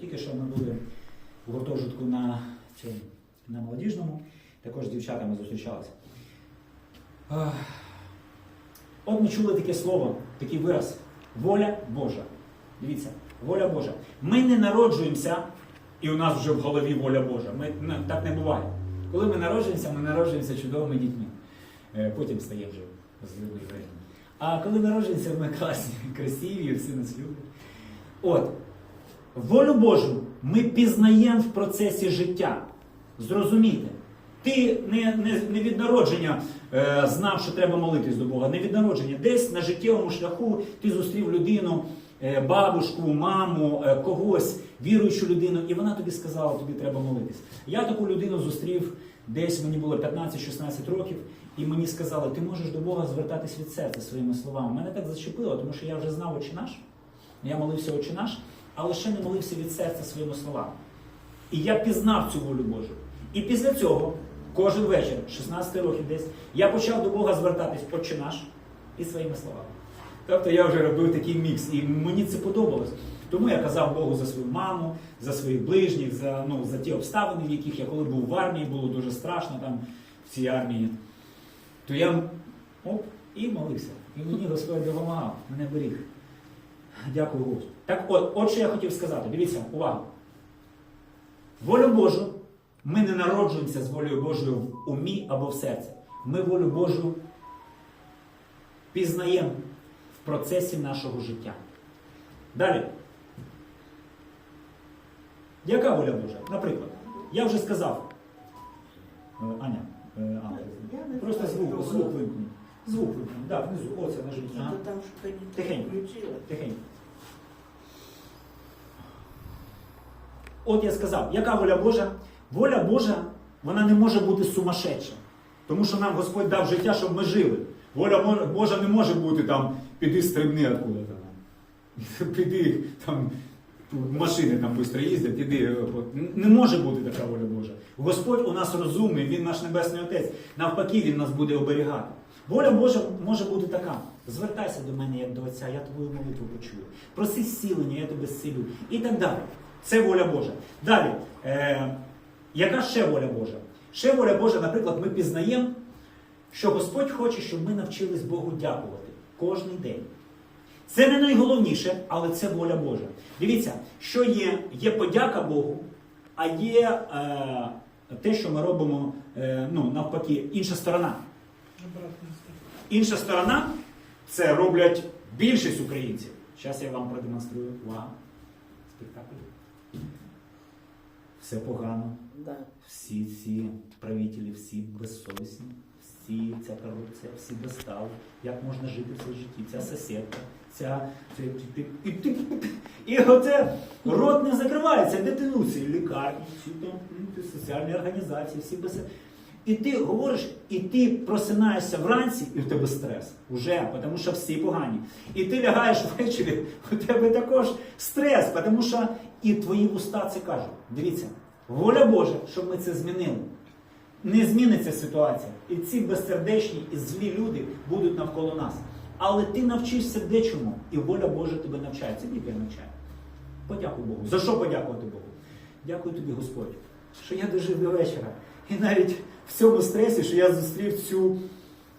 Тільки що ми були в гуртожитку на, цьому, на молодіжному, також з дівчатами зустрічалися. От ми чули таке слово, такий вираз воля Божа. Дивіться, воля Божа. Ми не народжуємося, і у нас вже в голові воля Божа. Ми, ну, так не буває. Коли ми народжуємося, ми народжуємося чудовими дітьми. Е, Потім стає вже злими і. А коли народжуємося, ми класні, красиві, всі нас люблять. От, волю Божу ми пізнаємо в процесі життя. Зрозумійте. Ти не, не, не від народження е, знав, що треба молитись до Бога, не від народження. Десь на життєвому шляху ти зустрів людину, е, бабушку, маму, е, когось, віруючу людину, і вона тобі сказала, тобі треба молитись. Я таку людину зустрів десь мені було 15-16 років, і мені сказали, ти можеш до Бога звертатись від серця своїми словами. Мене так зачепило, тому що я вже знав «Отче наш, я молився «Отче наш, але ще не молився від серця своїми словами. І я пізнав цю волю Божу. І після цього, кожен вечір, 16 років десь, я почав до Бога звертатись «Отче наш і своїми словами. Тобто я вже робив такий мікс, і мені це подобалось. Тому я казав Богу за свою маму, за своїх ближніх, за, ну, за ті обставини, в яких я коли був в армії, було дуже страшно там в цій армії. То я оп, і молився. І мені Господь допомагав, мене беріг. Дякую Господу. Так от, от що я хотів сказати. Дивіться, увага. Волю Божу ми не народжуємося з волею Божою в умі або в серці. Ми волю Божу пізнаємо в процесі нашого життя. Далі. Яка воля Божа? Наприклад, я вже сказав. Е, Аня, е, Аня, просто звук, звук вимкнув. Звук вимкнув. Да, внизу. Оце нажміть. Ага. Тихенько. Тихенько. От я сказав, яка воля Божа? Воля Божа, вона не може бути сумасшедша. Тому що нам Господь дав життя, щоб ми жили. Воля Божа не може бути там, піди стрибни откуда там. Піди там. Машини там швидко їздять, іди. Не може бути така воля Божа. Господь у нас розумний, Він наш Небесний Отець. Навпаки, Він нас буде оберігати. Воля Божа може бути така. Звертайся до мене як до Отця, я твою молитву почую. Проси зцілення, я тебе зцілю. І так далі. Це воля Божа. Далі, е, яка ще воля Божа? Ще воля Божа, наприклад, ми пізнаємо, що Господь хоче, щоб ми навчились Богу дякувати кожен день. Це не найголовніше, але це воля Божа. Дивіться, що є, є подяка Богу, а є е, те, що ми робимо е, ну, навпаки, інша сторона. Інша сторона це роблять більшість українців. Зараз я вам продемонструю. Увага. Спектакль. Все погано. Да. Всі ці правителі, всі безсовісні, всі ця корупція, всі безстави. Як можна жити в цій житті? Ця сусідка, ця, ця і, і, і, і оце рот не закривається, де ти ну, ці лікарні, всі там соціальні організації, всі без. І ти говориш, і ти просинаєшся вранці, і в тебе стрес. Уже, тому що всі погані. І ти лягаєш ввечері, у тебе також стрес, тому що і твої уста це кажуть. Дивіться, воля Божа, щоб ми це змінили. Не зміниться ситуація. І ці безсердечні і злі люди будуть навколо нас. Але ти навчишся дечому, і воля Божа тебе навчає. Це Біблія навчає. Подякуй Богу. За що подякувати Богу? Дякую тобі, Господь, що я дожив до вечора. І навіть в цьому стресі, що я зустрів цю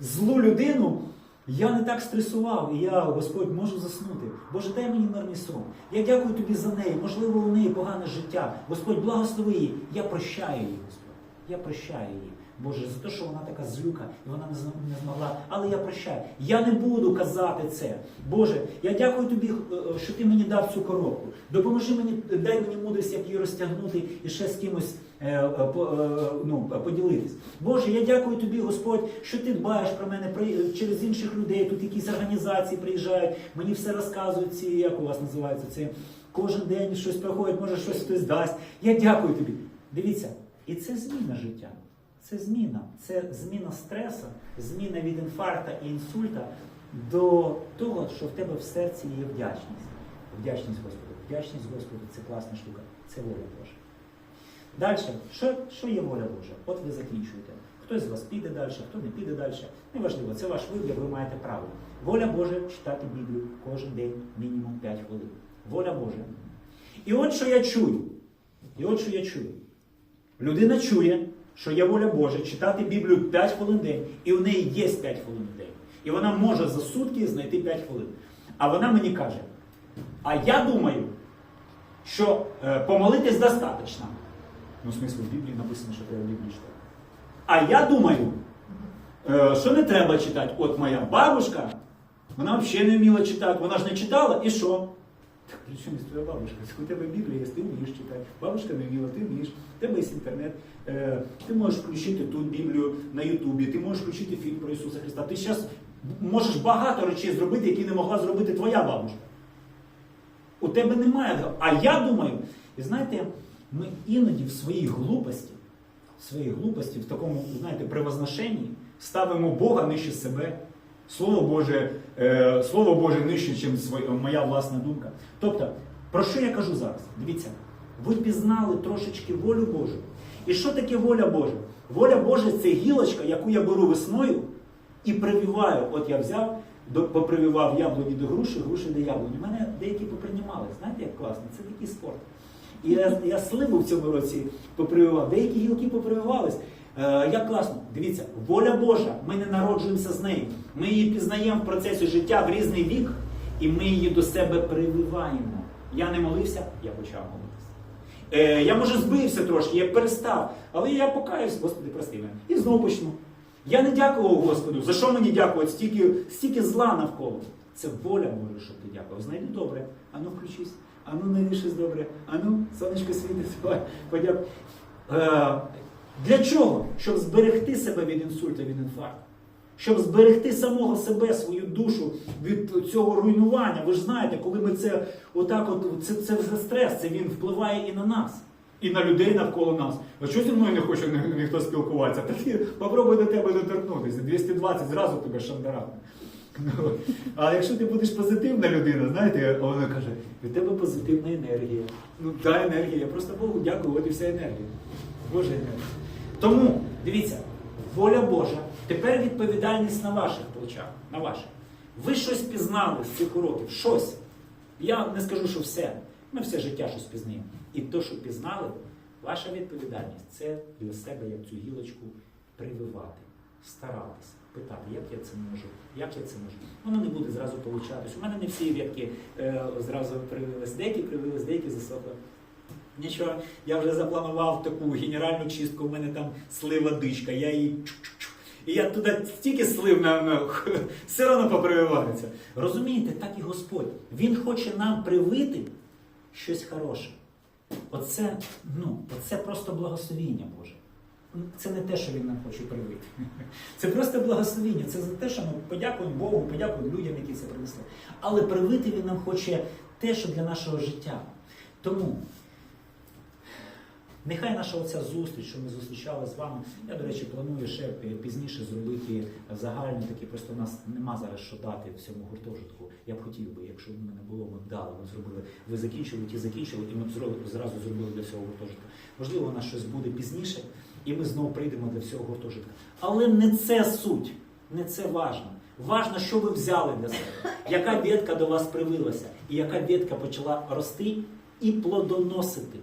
злу людину, я не так стресував, і я, Господь, можу заснути. Боже, дай мені мирний сон. Я дякую тобі за неї. Можливо, у неї погане життя. Господь, благослови її. Я прощаю її, Господь. Я прощаю її. Боже, за те, що вона така злюка, і вона не змогла. Але я прощаю. Я не буду казати це. Боже, я дякую тобі, е, е, що ти мені дав цю коробку. Допоможи мені, дай мені мудрість, як її розтягнути і ще з кимось е, ну, поділитись. Боже, я дякую тобі, Господь, що ти дбаєш про мене через інших людей. Тут якісь організації приїжджають, мені все розказують ці, як у вас називається це. Кожен день щось проходить, може щось хтось дасть. Я дякую тобі. Дивіться, і це зміна життя. Це зміна. Це зміна стресу, зміна від інфаркта і інсульта до того, що в тебе в серці є вдячність. Вдячність Господу. Вдячність Господу це класна штука, це воля Божа. Далі, що, що є воля Божа? От ви закінчуєте. Хтось з вас піде далі, хто не піде далі. Неважливо, це ваш вибір, ви маєте право. Воля Божа читати Біблію кожен день мінімум 5 хвилин. Воля Божа. І от що я чую. І от що я чую. Людина чує, що є воля Божа, читати Біблію 5 хвилин в день, і в неї є 5 хвилин в день. І вона може за сутки знайти 5 хвилин. А вона мені каже: а я думаю, що е, помолитись достатньо. Ну, в смислі, в Біблії написано, що треба Біблію читати. А я думаю, е, що не треба читати. От моя бабушка, вона взагалі не вміла читати, вона ж не читала, і що? Так при чому є твоя бабушка? У тебе Біблія є, ти вмієш читати. Бабушка не вміла, ти вмієш. У тебе є інтернет. Е, ти можеш включити ту Біблію на Ютубі, ти можеш включити фільм про Ісуса Христа. Ти зараз можеш багато речей зробити, які не могла зробити твоя бабушка. У тебе немає. А я думаю, і знаєте, ми іноді в своїй глупості, в своїй глупості, в такому, знаєте, превозношенні ставимо Бога нижче себе. Слово Боже, е, Слово Боже нижче, ніж моя власна думка. Тобто, про що я кажу зараз? Дивіться, ви пізнали трошечки волю Божу. І що таке воля Божа? Воля Божа це гілочка, яку я беру весною і прививаю. От я взяв, попрививав яблуні до груші, груші до яблуні. У мене деякі поприймали. Знаєте, як класно? Це такий спорт. І я, я сливу в цьому році попрививав, деякі гілки попрививались. Е, як класно, дивіться, воля Божа, ми не народжуємося з нею. Ми її пізнаємо в процесі життя в різний вік, і ми її до себе прививаємо. Я не молився, я почав молитися. Е, я може збився трошки, я перестав, але я покаюсь, Господи, прости мене. І знову почну. Я не дякував Господу. За що мені дякувати? Стільки, стільки зла навколо. Це воля Божа, щоб ти дякував. Знайди добре, ану включись, ану не рішись добре, ану, сонечко світить, подякуй. Е, для чого? Щоб зберегти себе від інсульту, від інфаркту. Щоб зберегти самого себе, свою душу від цього руйнування. Ви ж знаєте, коли ми це отак, от це, це вже стрес, це він впливає і на нас, і на людей навколо нас. А що зі мною не хоче ні- ніхто спілкуватися? Та ти попробуй до тебе доторкнутися. 220 зразу тебе шандарахне. Ну, А якщо ти будеш позитивна людина, знаєте, вона каже, від тебе позитивна енергія. Ну, та енергія, я просто Богу дякую, от і вся енергія. Божа енергія. Тому, дивіться, воля Божа, тепер відповідальність на ваших плечах, на ваших. Ви щось пізнали з цих уроків, щось. Я не скажу, що все. Ми все життя щось пізнаємо. І то, що пізнали, ваша відповідальність це для себе як цю гілочку прививати, старатися, питати, як я це можу, як я це можу. Воно не буде зразу получатись. У мене не всі ветки е, зразу привились, деякі привились, деякі засохли. Нічого, я вже запланував таку генеральну чистку, у мене там слива дичка, я її. І я туди стільки слив на, все одно попрививається. Розумієте, так і Господь. Він хоче нам привити щось хороше. Оце, ну, оце просто благословіння Боже. Це не те, що він нам хоче привити. Це просто благословіння. Це за те, що ми подякуємо Богу, подякуємо людям, які це принесли. Але привити він нам хоче те, що для нашого життя. Тому Нехай наша оця зустріч, що ми зустрічали з вами. Я, до речі, планую ще пізніше зробити загальні такі, просто у нас нема зараз що дати в цьому гуртожитку. Я б хотів би, якщо б мене було, ми б дали, ми зробили. Ви закінчили, ті закінчили, і ми б зразу зробили для цього гуртожитку. Можливо, у нас щось буде пізніше, і ми знову прийдемо для всього гуртожитка. Але не це суть, не це важно. Важно, що ви взяли для себе, яка ветка до вас привилася, і яка ветка почала рости і плодоносити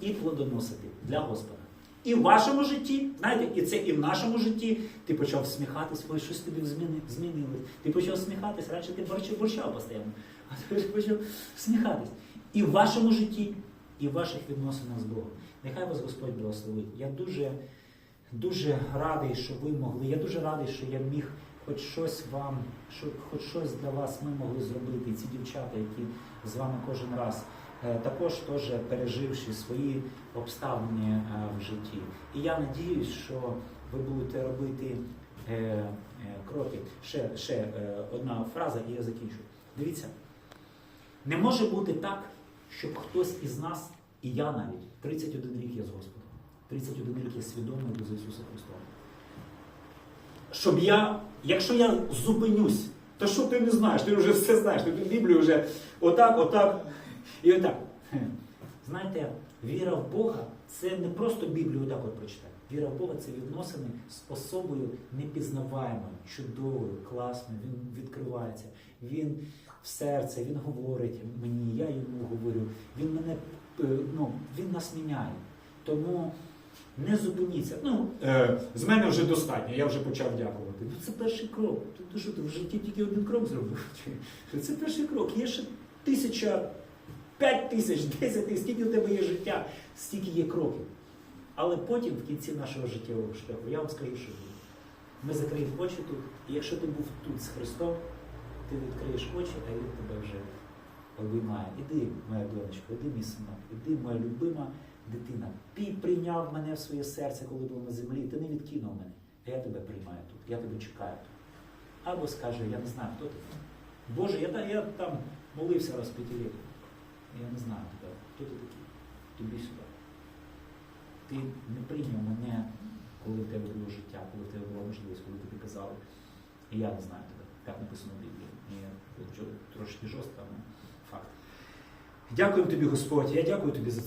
і плодоносити для Господа. І в вашому житті, знаєте, і це і в нашому житті. Ти почав сміхатись, ой, щось тобі змінилось. Ти почав сміхатись, раніше ти борчав, борчав постійно, а ти почав сміхатись. І в вашому житті, і в ваших відносинах з Богом. Нехай вас Господь благословить. Я дуже, дуже радий, що ви могли. Я дуже радий, що я міг хоч щось вам, хоч щось для вас ми могли зробити. Ці дівчата, які з вами кожен раз. Е, також теж переживши свої обставини е, в житті. І я надіюсь, що ви будете робити е, кроки. Ще, ще одна фраза, і я закінчу. Дивіться, не може бути так, щоб хтось із нас, і я навіть, 31 рік є з Господом, 31 рік є свідомий до Ісуса Христа. Щоб я, якщо я зупинюсь, то що ти не знаєш? Ти вже все знаєш, ти Біблію вже отак, отак. І отак. Знаєте, віра в Бога це не просто Біблію отак от прочитати. Віра в Бога це відносини з особою непізнаваємою, чудовою, класною. Він відкривається. Він в серце, він говорить мені, я йому говорю. Він мене е, ну, він нас міняє. Тому не зупиніться. Ну, е, з мене вже достатньо, я вже почав дякувати. Ну це перший крок. Ти що ти в житті тільки один крок зробив? Це перший крок. Є ще тисяча, п'ять тисяч, десять тисяч, скільки у тебе є життя, стільки є кроків. Але потім, в кінці нашого життєвого шляху, я вам скажу, що. Ми закриємо очі тут, і якщо ти був тут з Христом, ти відкриєш очі, а Він тебе вже обіймає. Іди, моя донечко, іди, мій синок, іди, моя любима дитина. Ти прийняв мене в своє серце, коли був на землі, ти не відкинув мене. А я тебе приймаю тут, я тебе чекаю тут. Або скаже, я не знаю, хто ти. Боже, я, я там молився раз. Я не знаю тебе. Хто ти такий? Тобі сюди. Ти не прийняв мене, коли в тебе було життя, коли в тебе була можливість, коли тобі казали. І я не знаю тебе. Так написано в Біблії. Трошки жорстко, але факт. Дякую тобі, Господь. Я дякую тобі за це.